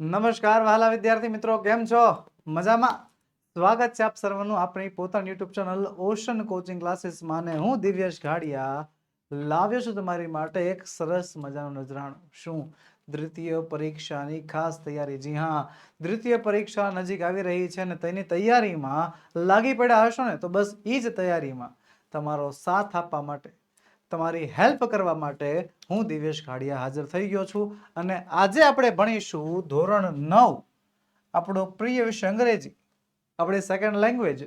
નમસ્કાર વહાલા વિદ્યાર્થી મિત્રો, કેમ છો? મજામાં? સ્વાગત છે આપ સર્વનું આપણી પોતાની યુટ્યુબ ચેનલ ઓશન કોચિંગ ક્લાસીસમાં ને હું દિવ્યેશ ઘાડિયા લાવ્યો છું તમારી માટે એક સરસ મજાનું નજરાણું. શું? દ્વિતીય પરીક્ષાની ખાસ તૈયારી? જી હા, દ્વિતીય પરીક્ષા નજીક આવી રહી છે અને તેની તૈયારીમાં લાગી પડ્યા હશો ને, તો બસ એ જ તૈયારીમાં તમારો સાથ આપવા માટે તમારી હેલ્પ કરવા માટે હું દિવેશ ઘાડિયા હાજર થઈ ગયો છું અને આજે આપણે ભણીશું ધોરણ નવ, આપણો પ્રિય વિષય અંગ્રેજી. આપણી સેકન્ડ લેંગ્વેજ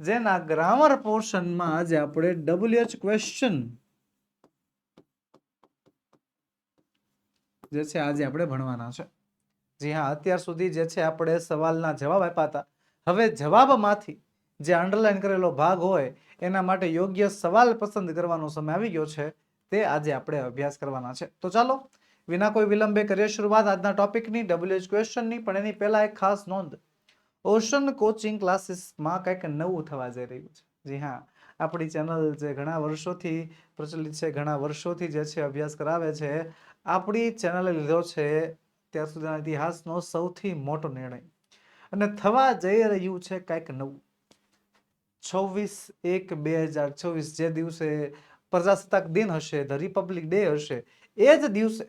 જેના ગ્રામર પોર્શનમાં આજે આપણે ડબલ્યુએચ ક્વેશ્ચન જે છે આજે આપણે ભણવાના છે. જી હા, અત્યાર સુધી જે છે આપણે સવાલના જવાબ આપ્યા હતા. હવે જવાબમાંથી જે અંડરલાઈન કરેલો ભાગ હોય એના માટે યોગ્ય સવાલ પસંદ કરવાનો સમય આવી ગયો છે. તે આજે આપણે અભ્યાસ કરવાના છે. તો ચાલો, વિના કોઈ વિલંબે કરીએ શરૂઆત આજના ટોપિકની ડબલ્યુએચ ક્વેશ્ચનની પણ એની પહેલા એક ખાસ નોંધ. ઓશન કોચિંગ ક્લાસીસમાં કંઈક નવું થવા જઈ રહ્યું છે. જી હા, આપણી ચેનલ જે ઘણા વર્ષોથી પ્રચલિત છે, ઘણા વર્ષોથી જે છે, અભ્યાસ કરાવે છે, આપણી ચેનલે લીધો છે ત્યાર સુધીના ઇતિહાસનો સૌથી મોટો નિર્ણય. અને થવા જઈ રહ્યું છે કંઈક નવું. છવ્વીસ એક બે હજાર છવ્વીસ જે દિવસે પ્રજાસત્તાક દિન હશે, ધ રિપબ્લિક ડે હશે, એ જ દિવસે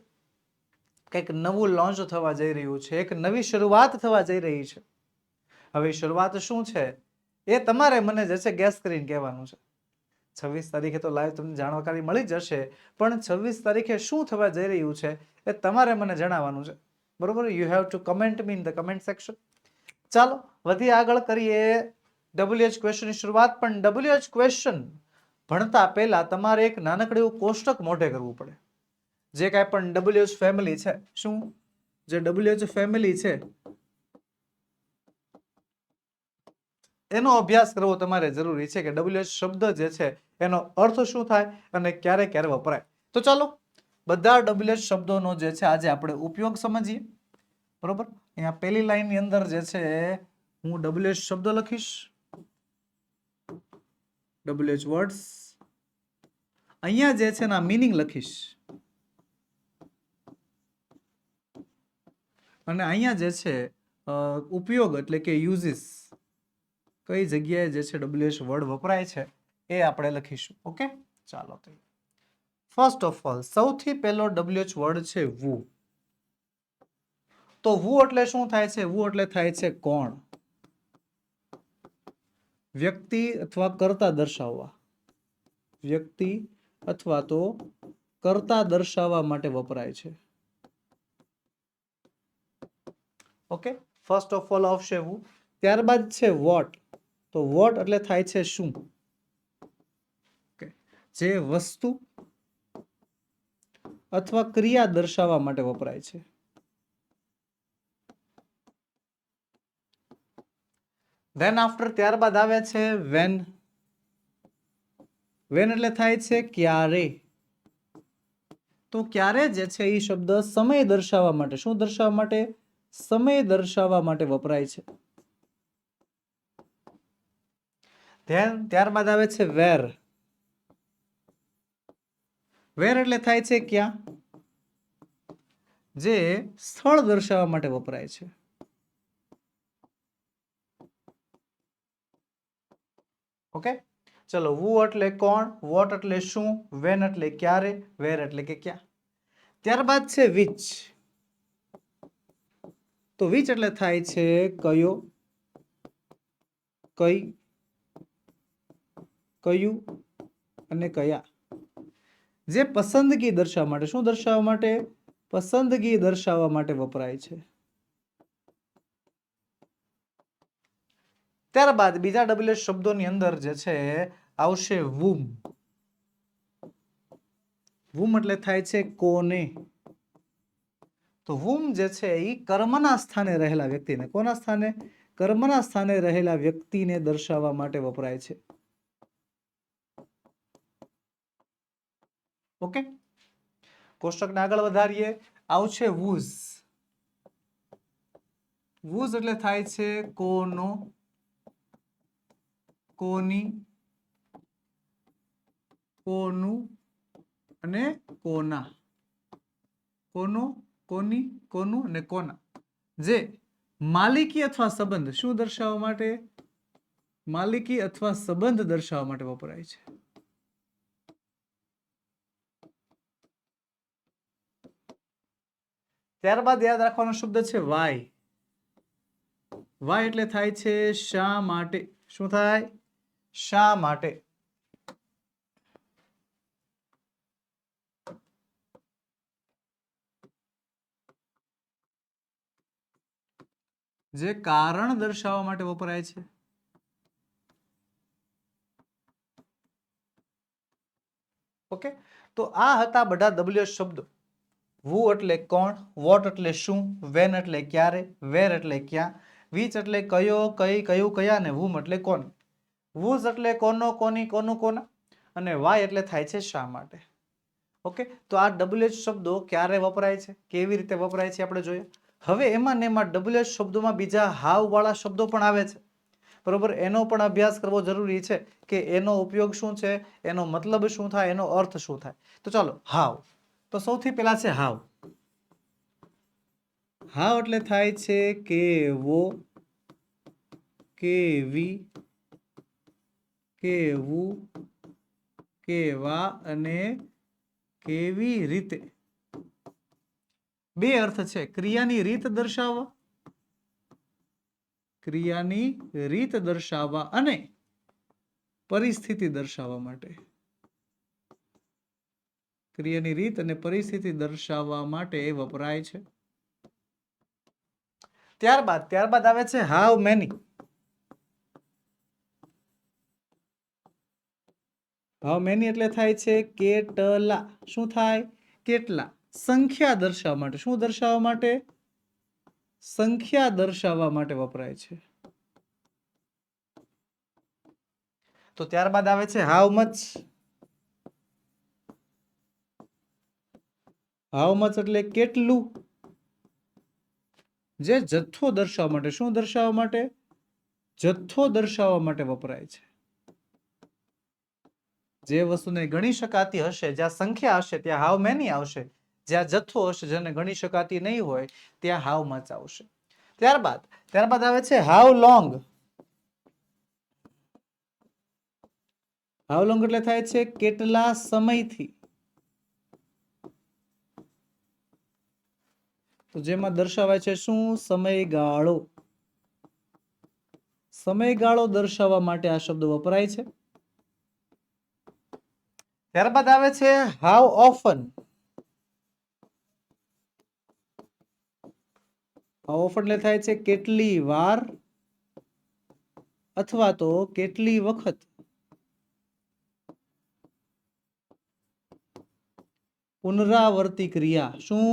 કંઈક નવું લોન્ચ થવા જઈ રહ્યું છે, એક નવી શરૂઆત થવા જઈ રહી છે. હવે શરૂઆત શું છે? એ તમારે મને જે છે ગેસ કરીને કહેવાનું છે. છવ્વીસ તારીખે તો લાઈવ તમને જાણકારી મળી જશે પણ છવ્વીસ તારીખે શું થવા જઈ રહ્યું છે એ તમારે મને જણાવવાનું છે. બરોબર? You have to comment me in the comment section ચાલો, વધી આગળ કરીએ. ડબલ્યુએચ ક્વેશ્ચનની શરૂઆત પણ ડબલ્યુએચ ક્વેશ્ચન ભણતા પહેલાં તમારે એક નાનકડું એવું કોષ્ટક મોઢે કરવું પડે. જે કાંઈ પણ ડબલ્યુએચ ફેમિલી છે. શું? જે ડબલ્યુએચ ફેમિલી છે, એનો અભ્યાસ કરવો તમારે જરૂરી છે કે ડબલ્યુએચ શબ્દ જે છે, એનો અર્થ શું થાય અને ક્યારે ક્યારે વપરાય. તો ચાલો, બધા ડબલ્યુએચ શબ્દોનો જે છે આજે આપણે ઉપયોગ સમજીએ. બરોબર? અહીંયા પહેલી લાઈનની અંદર જે છે, હું ડબલ્યુએચ શબ્દ લખીશ. ડબલ્યુએચ વર્ડ્સ અહીંયા જે છે એના મિનિંગ લખીશ. અને અહીંયા જે છે ઉપયોગ એટલે કે યુઝિસ કઈ જગ્યાએ જે છે ડબલ્યુએચ વર્ડ વપરાય છે, એ આપણે લખીશું. ઓકે? ચાલો ફર્સ્ટ ઓફ ઓલ સૌથી પહેલો ડબલ્યુએચ વર્ડ છે વુ તો વુ એટલે શું થાય છે? વુ એટલે થાય છે કોણ? વ્યક્તિ અથવા કરતા દર્શાવવા. વ્યક્તિ અથવા તો કરતા દર્શાવવા માટે વપરાય છે. ઓકે ફર્સ્ટ ઓફ ઓલ આવશે હું. ત્યારબાદ છે વોટ તો વોટ એટલે થાય છે શું? જે વસ્તુ અથવા ક્રિયા દર્શાવવા માટે વપરાય છે. ધેન આફ્ટર ત્યારબાદ આવે છે વેન વેન એટલે થાય છે ક્યારે? તો ક્યારે જે છે એ શબ્દ સમય દર્શાવવા માટે, શું દર્શાવવા માટે? સમય દર્શાવવા માટે વપરાય છે. ધ્યાન ત્યારબાદ આવે છે વેર વેર એટલે થાય છે ક્યાં? જે સ્થળ દર્શાવવા માટે વપરાય છે. ઓકે? ચલો વુ એટલે કોણ વોટ એટલે શું વેન એટલે ક્યારે વેર એટલે કે ક્યાં? ત્યારબાદ છે વિચ તો વિચ એટલે થાય છે કયો? કઈ? કયું? અને કયા? જે પસંદગી દર્શાવવા માટે, શું દર્શાવવા માટે? પસંદગી દર્શાવવા માટે વપરાય છે. ત્યારબાદ બીજા ડબલ્યુ શબ્દોની અંદર જે છે, આવશે વુમ વુમ એટલે થાય છે કોને? તો વુમ જે છે એ કર્મના સ્થાને રહેલા વ્યક્તિને, કોના સ્થાને? કર્મના સ્થાને રહેલા વ્યક્તિને દર્શાવવા માટે વપરાય છે. ઓકે કોષ્ટકને આગળ વધારીએ. આવશે વૂઝ વૂઝ એટલે થાય છે કોનો? કોની? કોનું અને કોના? કોનું, કોની, કોનું અને કોના? જે માલિકી અથવા સંબંધ શું દર્શાવવા માટે? માલિકી અથવા સંબંધ દર્શાવવા માટે વપરાય છે. ત્યારબાદ યાદ રાખવાનો શબ્દ છે વાય. વાય એટલે થાય છે શા માટે? શું થાય? શા માટે? જે કારણ દર્શાવવા માટે વપરાય છે. ઓકે? તો આ હતા બધા ડબલ્યુ શબ્દો. વુ એટલે કોણ વોટ એટલે શું વેન એટલે ક્યારે વેર એટલે ક્યાં વીચ એટલે કયો, કઈ, કયું, કયા ને વુમ એટલે કોણ. વુઝ એટલે કોનો, કોની, કોનું, કોના? અને વાય એટલે થાય છે શા માટે? ઓકે તો આ ડબલ્યુ શબ્દો ક્યારે વપરાય છે? કેવી રીતે વપરાય છે આપણે જોઈએ? હવે એમાં ને એમાં ડબલ્યુએચ શબ્દોમાં બીજા હાવવાળા શબ્દો પણ આવે છે. બરોબર? એનો પણ અભ્યાસ કરવો જરૂરી છે કે એનો ઉપયોગ શું છે? એનો મતલબ શું થાય? એનો અર્થ શું થાય? તો ચાલો, હાવ. તો સૌથી પહેલા છે હાવ. હાવ એટલે થાય છે કેવો, કેવી કેવું કેવા અને કેવી રીતે? બે અર્થ છે. ક્રિયાની રીત દર્શાવવા, ક્રિયાની રીત દર્શાવવા અને પરિસ્થિતિ દર્શાવવા માટે. ક્રિયાની રીત અને પરિસ્થિતિ દર્શાવવા માટે વપરાય છે. ત્યારબાદ ત્યારબાદ આવે છે હાવ મેની હાવ મેની એટલે થાય છે કેટલા? શું થાય? કેટલા? સંખ્યા દર્શાવવા માટે. શું દર્શાવવા માટે? સંખ્યા દર્શાવવા માટે વપરાય છે. તો ત્યારબાદ આવે છે હાવ મચ? હાવ મચ એટલે કેટલું? જે જથ્થો દર્શાવવા માટે. શું દર્શાવવા માટે? જથ્થો દર્શાવવા માટે વપરાય છે. જે વસ્તુને ગણી શકાતી હશે, જ્યાં સંખ્યા હશે, ત્યાં હાવ મેની આવશે. જ્યાં જથ્થો હશે, જેને ગણી શકાતી નહીં હોય, ત્યાં હાવ મચ આવશે. ત્યારબાદ ત્યારબાદ આવે છે હાવ લોંગ હાવ લોંગ એટલે થાય છે કેટલા સમયથી? તો જેમાં દર્શાવાય છે શું? સમયગાળો. સમયગાળો દર્શાવવા માટે આ શબ્દ વપરાય છે. ત્યારબાદ આવે છે હાવ ઓફન હાવ ઓફન એટલે થાય છે કેટલી વાર અથવા તો કેટલી વખત? પુનરાવર્તી ક્રિયા શું?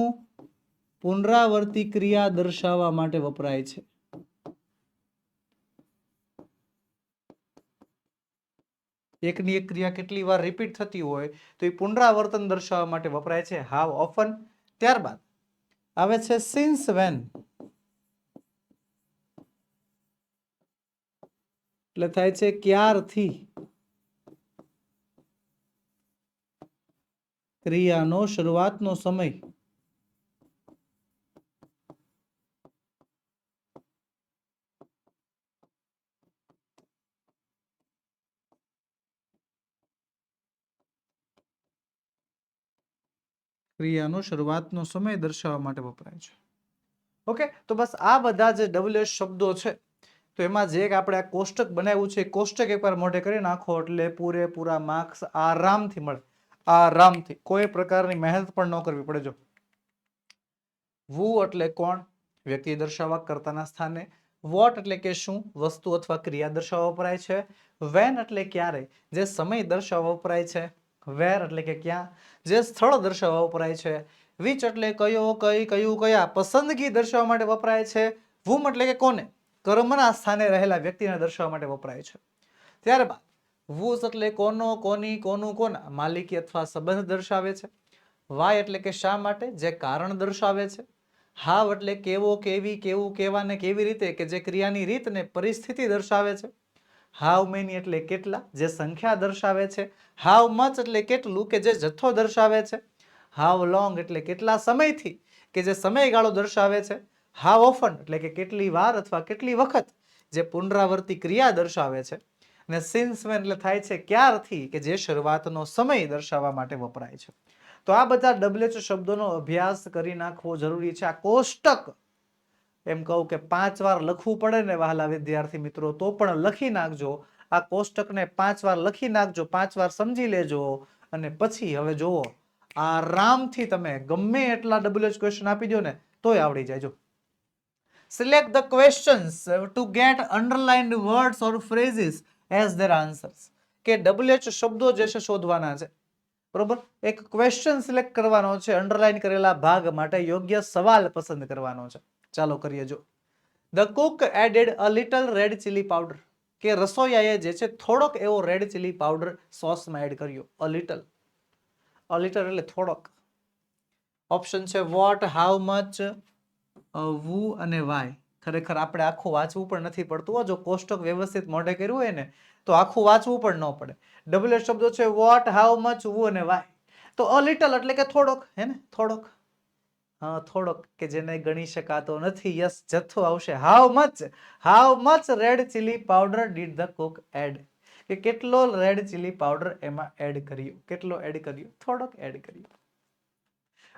પુનરાવર્તી ક્રિયા દર્શાવવા માટે વપરાય છે. એકની એક ક્રિયા કેટલી વાર રિપીટ થતી હોય તો એ પુનરાવર્તન દર્શાવવા માટે વપરાય છે હાવ ઓફન ત્યારબાદ આવે છે સિન્સ વેન એટલે થાય છે ક્યારથી? ક્રિયાનો શરૂઆતનો સમય. ક્રિયાનો શરૂઆતનો સમય દર્શાવવા માટે વપરાય છે. ઓકે, તો બસ આ બધા જે ડબલ્યુ શબ્દો છે, તો એમાં જે આપણે કોષ્ટક બનાવ્યું છે કોષ્ટક એકવાર મોઢે કરી નાખો એટલે પૂરેપૂરા માર્ક્સ આરામથી મળે. આરામથી. કોઈ પ્રકારની મહેનત પણ ન કરવી પડે જો. વુ એટલે કોણ? વ્યક્તિ દર્શાવવા કરતાના સ્થાને. વોટ એટલે કે શું? વસ્તુ અથવા ક્રિયા દર્શાવવા વપરાય છે. વેન એટલે ક્યારે? જે સમય દર્શાવવા વપરાય છે. વેર એટલે કે ક્યાં? જે સ્થળ દર્શાવવા વપરાય છે. વિચ એટલે કયો, કઈ, કયું, કયા? પસંદગી દર્શાવવા માટે વપરાય છે. વુમ એટલે કે કોને? કર્મના સ્થાને રહેલા વ્યક્તિને દર્શાવવા માટે વપરાય છે. ત્યારબાદ વુસ એટલે કોનો, કોની, કોનું, કોના? માલિકી અથવા સંબંધ દર્શાવે છે. વાય એટલે કે શા માટે? જે કારણ દર્શાવે છે. હાવ એટલે કેવો, કેવી, કેવું કેવા ને કેવી રીતે કે જે ક્રિયાની રીત ને પરિસ્થિતિ દર્શાવે છે. હાવ મેની એટલે કેટલા જે સંખ્યા દર્શાવે છે? હાવ મચ એટલે કેટલું કે જે જથ્થો દર્શાવે છે? હાવ લોંગ એટલે કેટલા સમયથી કે જે સમયગાળો દર્શાવે છે? હાવ ઓફન એટલે કે કેટલી વાર અથવા કેટલી વખત જે પુનરાવર્તી ક્રિયા દર્શાવે છે? અને સિન્સ વેન એટલે થાય છે ક્યારથી કે જે શરૂઆતનો સમય દર્શાવવા માટે વપરાય છે? તો આ બધા ડબલેચ શબ્દોનો અભ્યાસ કરી નાખવો જરૂરી છે. આ કોષ્ટક એમ કહું કે પાંચ વાર લખવું પડે ને વહાલા વિદ્યાર્થી મિત્રો, તો પણ લખી નાખજો. આ કોષ્ટકને પાંચ વાર લખી નાખજો, પાંચ વાર સમજી લેજો અને પછી હવે જુઓ, આરામથી તમે ગમે એટલા ડબલ્યુએચ ક્વેશ્ચન આપી દો ને, તોય આવડી જાય જો. Select the questions to get underlined words or phrases as their answers કે ડબલ્યુએચ શબ્દો જે છે શોધવાના છે. બરોબર? એક ક્વેશ્ચન સિલેક્ટ કરવાનો છે અન્ડરલાઇન કરેલા ભાગ માટે યોગ્ય સવાલ પસંદ કરવાનો છે. ચાલો કરીએ જો. The cook added a little red chilli powder કે રસોઈયાએ જે છે થોડોક એવો રેડ ચીલી પાવડર સોસમાં એડ કર્યો. અ લિટલ અ લિટલ એટલે થોડોક. ઓપ્શન છે વોટ હાઉ મચ વુ અને વાય ખરેખર આપણે આખું વાંચવું પણ નથી પડતું. જો કોષ્ટક વ્યવસ્થિત મોઢે કર્યું હોય ને, તો આખું વાંચવું પણ ન પડે. ડબલ શબ્દો છે વોટ હાઉ મચ વુ અને વાય તો અ લિટલ એટલે કે થોડોક, હે ને? થોડોક. થોડોક કે જેને ગણી શકાતો નથી. યસ, જથ્થો આવશે. How much how much red chilli powder did the cook add કે કેટલો રેડ ચીલી પાવડર એમાં એડ કર્યો? કેટલો એડ કર્યો? થોડોક એડ કર્યો.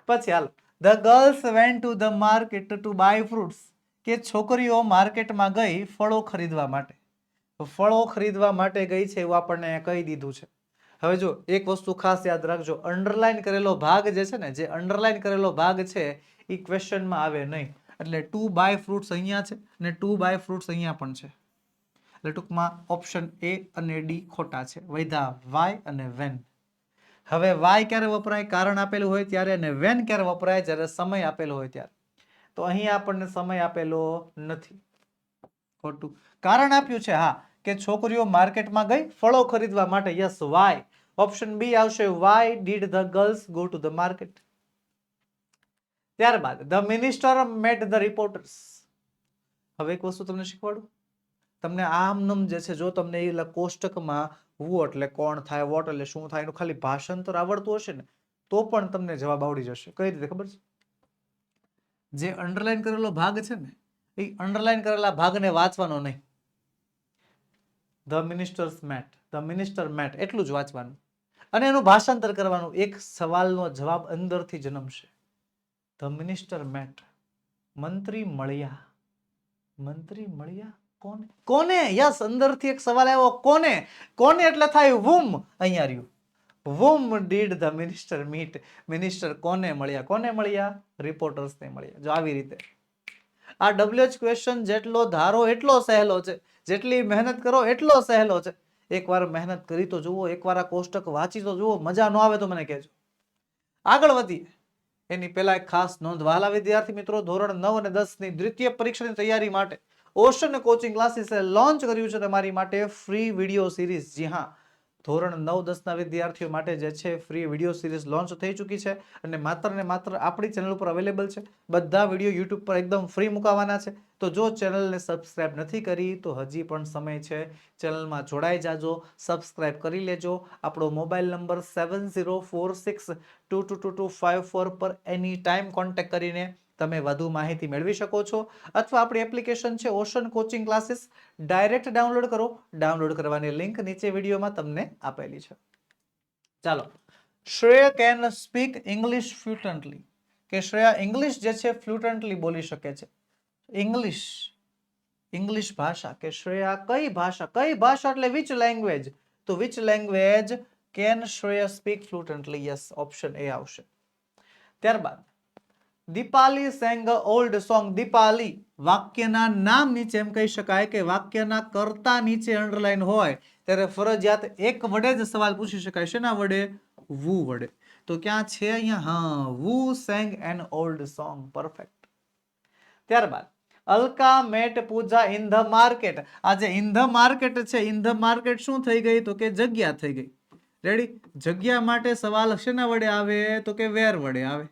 પછી હાલ. The girls went to the market to buy fruits કે છોકરીઓ માર્કેટમાં ગઈ ફળો ખરીદવા માટે. ફળો ખરીદવા માટે ગઈ છે એવું આપણને કહી દીધું છે. હવે જો એક વસ્તુ ખાસ યાદ રાખજો અંડરલાઇન કરેલો ભાગ જે છે ને, જે અંડરલાઇન કરેલો ભાગ છે એ ક્વેશ્ચનમાં આવે નહીં. એટલે ટુ બાય ફ્રૂટ્સ અહીંયા છે ને ટુ બાય ફ્રૂટ્સ અહીંયા પણ છે. એટલે ટૂંકમાં ઓપ્શન એ અને ડી ખોટા છે. વૈધા વાય અને વેન હવે વાય ક્યારે વપરાય? કારણ આપેલું હોય ત્યારે અને વેન ક્યારે વપરાય? જ્યારે સમય આપેલો હોય ત્યારે. તો અહીં આપણને સમય આપેલો નથી. ખોટું. કારણ આપ્યું છે, હા, કે છોકરીઓ માર્કેટમાં ગઈ, ફળો ખરીદવા માટે યસ વાય ઓપ્શન બી આવશે why did the girls go to the market ત્યારબાદ the minister met the reporters હવે એક વસ્તુ તમને શીખવાડું? તમને આમ નમ જે છે, જો તમને એ કોષ્ટકમાં હુ એટલે કોણ થાય વોટ એટલે શું થાય, એનું ખાલી ભાષાંતર આવડતું હશે ને, તો પણ તમને જવાબ આવડી જશે. કઈ રીતે? ખબર છે? જે અંડરલાઈન કરેલો ભાગ છે ને, એ અંડરલાઈન કરેલા ભાગને વાંચવાનો નહીં. The ministers met the minister met એટલું જ વાંચવાનું. અને એનું ભાષાંતર કરવાનું એક સવાલનો જવાબ અંદરથી જન્મશે. ધ મિનિસ્ટર મેટ મંત્રી મળ્યા. મંત્રી મળ્યા? કોને? કોને? યસ, અંદરથી એક સવાલ આવ્યો. કોને? કોને એટલે થાય? વુમ અહીંયા રહ્યું. Whom did the minister meet minister કોને મળ્યા? કોને મળ્યા? રિપોર્ટર્સને મળ્યા. જો આવી રીતે. આ ડબલ્યુએચ ક્વેશ્ચન જેટલો ધારો એટલો સહેલો છે. જેટલી મહેનત કરો એટલો સહેલો છે. એકવાર મહેનત કરી તો જુઓ, એકવાર આ કોષ્ટક વાંચી તો જુઓ, મજા ન આવે તો મને કહેજો. આગળ વધીએ. એની પહેલા એક ખાસ નોંધ વહાલા વિદ્યાર્થી મિત્રો, ધોરણ નવ અને દસની દ્વિતીય પરીક્ષાની તૈયારી માટે ઓશન કોચિંગ ક્લાસીસે લોન્ચ કર્યું છે તમારી માટે ફ્રી વીડિયો સિરીઝ જી હા. ધોરણ નવ દસના વિદ્યાર્થીઓ માટે જે છે ફ્રી વીડિયો સિરીઝ લોન્ચ થઈ ચૂકી છે અને માત્ર ને માત્ર આપણી ચેનલ ઉપર અવેલેબલ છે. બધા વીડિયો યુટ્યુબ પર એકદમ ફ્રી મુકાવાના છે. તો જો ચેનલને સબસ્ક્રાઇબ નથી કરી, તો હજી પણ સમય છે. ચેનલમાં જોડાઈ જાજો સબસ્ક્રાઇબ કરી લેજો. આપણો mobile number seven zero four six two two two two five four પર એની ટાઈમ કોન્ટેક્ટ કરીને તમે વધુ માહિતી મેળવી શકો છો અથવા આપણી એપ્લિકેશન છે ocean coaching classes, direct download કરો. ડાઉનલોડ કરવાની લિંક નીચે વિડીયોમાં તમને આપેલી છે. ચાલો. શ્રેય કેન સ્પીક ઇંગ્લિશ ફ્લુટન્ટલી. કે શ્રેયા ઇંગ્લિશ જે છે ફ્લુટન્ટલી બોલી શકે છે. ઇંગ્લિશ ઇંગ્લિશ ભાષા કે શ્રેયા કઈ ભાષા કઈ ભાષા એટલે વિચ લેંગ્વેજ તો which language can Shreya speak fluently? Yes, option A આવશે. ત્યારબાદ Deepali sang old song. Deepali, વાક્યના નામ નીચે એમ કહી શકાય કે વાક્યના કર્તા નીચે અંડરલાઈન હોય, ત્યારે ફરજિયાત એક વડે જ સવાલ પૂછી શકાય. શેના વડે? વુ વડે. તો ક્યાં છે અહીંયા? હા, who sang an old song. Perfect ત્યારબાદ, Alka met Pooja in the market. આ જે ઇન ધ માર્કેટ છે. ઇન ધ માર્કેટ શું થઈ ગઈ? તો કે જગ્યા થઈ ગઈ. રેડી જગ્યા માટે સવાલ શેના વડે આવે? તો કે વેર વડે આવે?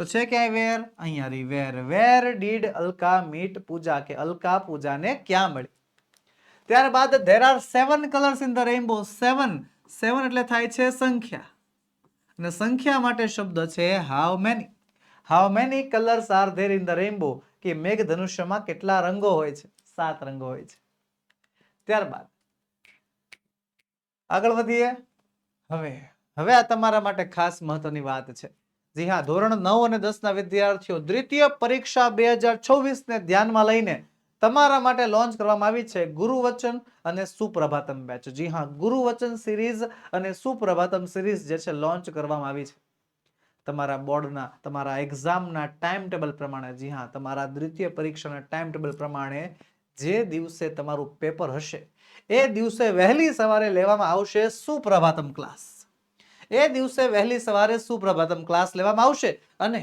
તો છે ક્યાંય વેર? અહીંયા વેર. વેર ડીડ અલકા મીટ પૂજા કે અલકા પૂજાને ક્યાં મળી? ત્યારબાદ there are seven colours in the rainbow સેવન સેવન એટલે થાય છે સંખ્યા. અને સંખ્યા માટે શબ્દ છે how many how many colours are there in the rainbow કે મેઘ ધનુષ્યમાં કેટલા રંગો હોય છે? સાત રંગો હોય છે. ત્યારબાદ આગળ વધીએ. હવે. હવે આ તમારા માટે ખાસ મહત્વની વાત છે. જી હા, ધોરણ નવ અને દસ ના વિદ્યાર્થીઓ દ્વિતીય પરીક્ષા બે હજાર છવ્વીસ ને ધ્યાનમાં લઈને તમારા માટે લોન્ચ કરવામાં આવી છે ગુરુવચન અને સુપ્રભાતમ બેચ જી હા, ગુરુવચન સિરીઝ અને સુપ્રભાતમ સિરીઝ જે છે લોન્ચ કરવામાં આવી છે. તમારા બોર્ડના, તમારા એક્ઝામના ટાઈમ ટેબલ પ્રમાણે, જી હા, તમારા દ્વિતીય પરીક્ષાના ટાઈમ ટેબલ પ્રમાણે જે દિવસે તમારું પેપર હશે, એ દિવસે વહેલી સવારે લેવામાં આવશે સુપ્રભાતમ ક્લાસ એ દિવસે વહેલી સવારે સુપ્રભાતમ ક્લાસ લેવામાં આવશે અને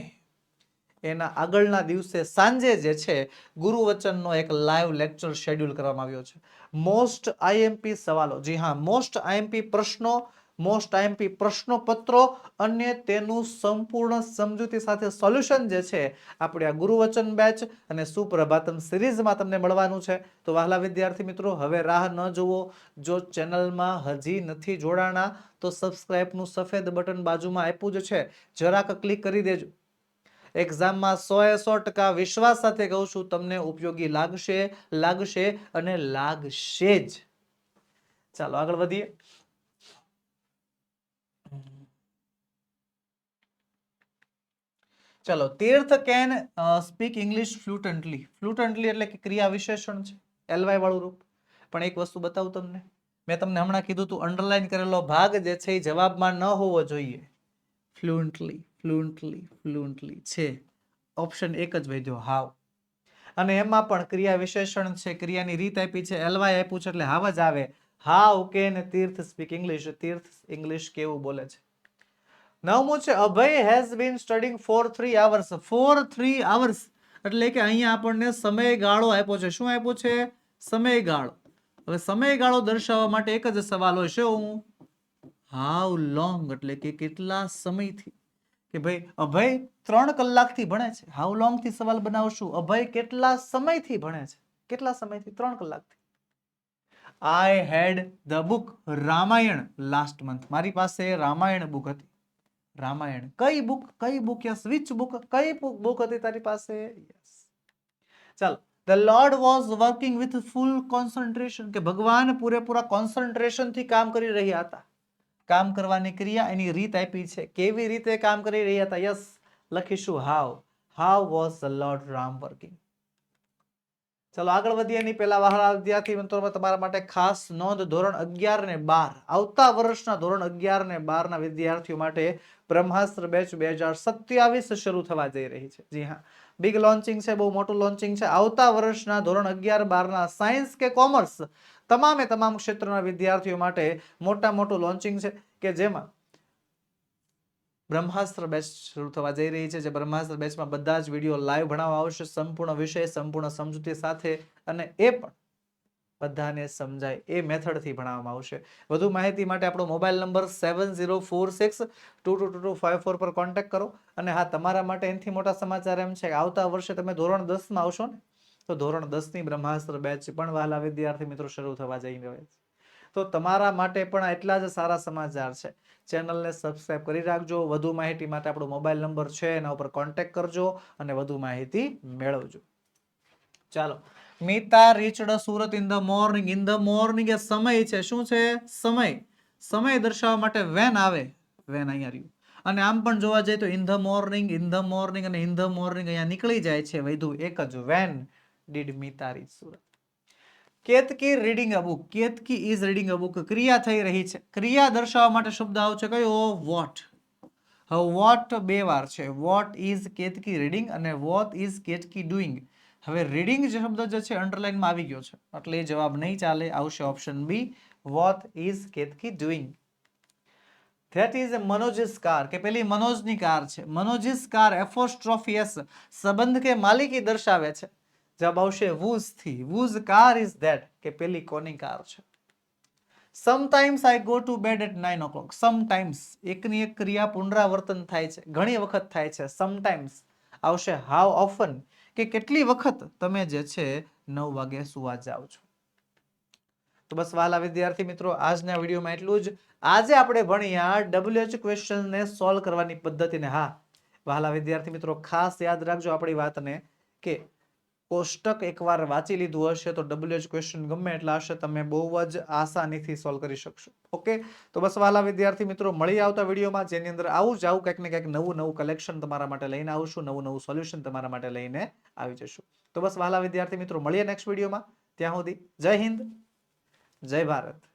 એના આગળના દિવસે સાંજે જે છે, ગુરુવચનનો એક લાઈવ લેક્ચર શેડ્યુલ કરવામાં આવ્યો છે. મોસ્ટ આઈએમપી સવાલો. જી હા મોસ્ટ આઈએમપી પ્રશ્નો મોસ્ટ આઈએમપી પ્રશ્નોપત્રો અને તેનું સંપૂર્ણ સમજૂતી સાથે સોલ્યુશન જે છે, આપણે આ ગુરુવચન બેચ અને સુપ્રભાતમ સિરીઝમાં તમને મળવાનું છે. તો વહાલા વિદ્યાર્થી મિત્રો, હવે રાહ ન જુઓ. જો ચેનલમાં હજી નથી જોડાણા, તો સબસ્ક્રાઇબનું સફેદ બટન બાજુમાં આપ્યું જ છે. જરાક ક્લિક કરી દેજો. એક્ઝામમાં સો એ સો ટકા વિશ્વાસ સાથે કહું છું, તમને ઉપયોગી લાગશે લાગશે અને લાગશે જ. ચાલો આગળ વધીએ. ચલો, Tirth can speak English fluently. Fluently એટલે કે ક્રિયા વિશેષણ છે એલવાય વાળું રૂપ. પણ એક વસ્તુ બતાવું તમને. મેં તમને હમણાં કીધું તું અંડરલાઈન કરેલો ભાગ જે છે એ જવાબમાં ન હોવો જોઈએ. ફ્લુન્ટલી ફ્લુન્ટલી ફ્લુન્ટલી છે. ઓપ્શન એક જ વધ્યો હાવ. અને એમાં પણ ક્રિયા વિશેષણ છે, ક્રિયાની રીત આપી છે એલવાય આપ્યું છે, એટલે હાવ જ આવે. How can Tirth speak English. Tirth English કેવું બોલે છે? નવમું છે Abhay has been studying for three hours for three hours એટલે કે અહીંયા આપણને સમયગાળો આપ્યો છે. શું આપ્યો છે? સમયગાળો. હવે સમયગાળો દર્શાવવા માટે એક જ સવાલ હોય. છે હું હાઉ લોંગ એટલે કે કેટલા સમયથી? કે ભાઈ, અભય ત્રણ કલાકથી ભણે છે. હાઉ લોંગથી સવાલ બનાવશું? અભય કેટલા સમયથી ભણે છે? કેટલા સમયથી? ત્રણ કલાકથી. I had the book Ramayana last month મારી પાસે રામાયણ બુક હતી. રામાયણ. કઈ બુક કઈ બુક યસ વિચ બુક કઈ બુક હતી તારી પાસે? યસ ચાલો. The lord was working with full concentration કે ભગવાન પૂરેપૂરા કોન્સન્ટ્રેશનથી કામ કરી રહ્યા હતા. કામ કરવાની ક્રિયા એની રીત આપી છે. કેવી રીતે કામ કરી રહ્યા હતા? યસ લખીશું. How how was the lord Ram working ચલો આગળ વધીએ એની પહેલા વહાલા વિદ્યાર્થી મિત્રોમાં તમારા માટે ખાસ નોંધ ધોરણ અગિયાર ને બાર. આવતા વર્ષના ધોરણ અગિયાર ને બારના વિદ્યાર્થીઓ માટે બ્રહ્માસ્ત્ર બેચ બે હજાર સત્યાવીસ શરૂ થવા જઈ રહી છે. જી હા. બિગ લોન્ચિંગ છે, બહુ મોટું લોન્ચિંગ છે. આવતા વર્ષના ધોરણ અગિયાર બારના સાયન્સ કે કોમર્સ તમામે તમામ ક્ષેત્રના વિદ્યાર્થીઓ માટે મોટા મોટું લોન્ચિંગ છે કે જેમાં બ્રહ્માસ્ત્ર બેચ શરૂ થવા જઈ રહી છે, જે બ્રહ્માસ્ત્ર બેચમાં બધા જ વીડિયો લાઈવ ભણાવવા આવશે, સંપૂર્ણ વિષય, સંપૂર્ણ સમજૂતી સાથે અને એ પણ બધાને સમજાય એ મેથડથી ભણાવવામાં આવશે. વધુ માહિતી માટે આપણો mobile number seven zero four six two two two two five four પર કોન્ટેક્ટ કરો. અને હા, તમારા માટે એનાથી મોટા સમાચાર એમ છે કે આવતા વર્ષે તમે ધોરણ દસમાં આવશો ને, તો ધોરણ દસની બ્રહ્માસ્ત્ર બેચ પણ વહાલા વિદ્યાર્થી મિત્રો શરૂ થવા જઈ રહ્યા છે. તો તમારા માટે પણ એટલા જ સારા સમાચાર છે. ચેનલને સબસ્ક્રાઇબ કરી રાખજો, વધુ માહિતી માટે આપણો મોબાઈલ નંબર છે, એના ઉપર કોન્ટેક્ટ કરજો અને વધુ માહિતી મેળવજો. ચાલો, Meeta reached Surat in the morning, in the morning એ સમય છે, શું છે? સમય. સમય દર્શાવવા માટે વેન આવે, વેન અહીંયા રહ્યું. અને આમ પણ જોવા જઈએ તો in the morning, in the morning અને ઇન ધ મોર્નિંગ અહીંયા નીકળી જાય છે, વધુ એક જ when, did Meeta reach Surat. Ketaki reading a book Ketaki is reading a book ક્રિયા થઈ રહી છે. ક્રિયા દર્શાવવા માટે શબ્દ આવશે કયો? વોટ હવે વોટ બે વાર છે. વોટ ઇઝ કેતકી રીડિંગ અને વોટ ઇઝ કેતકી ડુઈંગ હવે રીડિંગ જે શબ્દ જે છે અંડરલાઇનમાં આવી ગયો છે. એટલે એ જવાબ નહીં ચાલે. આવશે option B what is Ketaki doing that is Manoj's car. કે પેલી મનોજની કાર છે. મનોજિસ કાર એફોસ્ટ્રોફિયસ સંબંધ કે માલિકી દર્શાવે છે. જવાબ આવશે વુઝથી. વુઝ કાર ઇઝ ધેટ કે પેલી કોની કાર છે. Sometimes I go to bed at nine o'clock sometimes એકની એક ક્રિયા પુનરાવર્તન થાય છે. ઘણી વખત થાય છે. સમટાઈમ્સ આવશે હાવ ઓફન કે કેટલી વખત તમે જે છે નવ વાગે સુવા જાઓ છો. તો બસ વાલા વિદ્યાર્થી મિત્રો, આજના વિડીયોમાં એટલું જ. આજે આપણે ભણ્યા ડબલ્યુએચ ક્વેશ્ચનને સોલ્વ કરવાની પદ્ધતિને. હા, વાલા વિદ્યાર્થી મિત્રો, ખાસ યાદ રાખજો આપણી વાતને કે કોષ્ટક એકવાર વાંચી લીધું હશે તો ડબલ્યુએચ ક્વેશ્ચન ગમે એટલા હશે તમે બહુ જ આસાનીથી સોલ્વ કરી શકશો. ઓકે તો બસ વાલા વિદ્યાર્થી મિત્રો, મળી આવતા વિડીયોમાં જેની અંદર આવું જ, આવું કંઈક ને કંઈક નવું નવું કલેક્શન તમારા માટે લઈને આવશું, નવું નવું સોલ્યુશન તમારા માટે લઈને આવી જશું. તો બસ વાલા વિદ્યાર્થી મિત્રો, મળીએ નેક્સ્ટ વિડીયોમાં. ત્યાં સુધી જય હિન્દ, જય ભારત.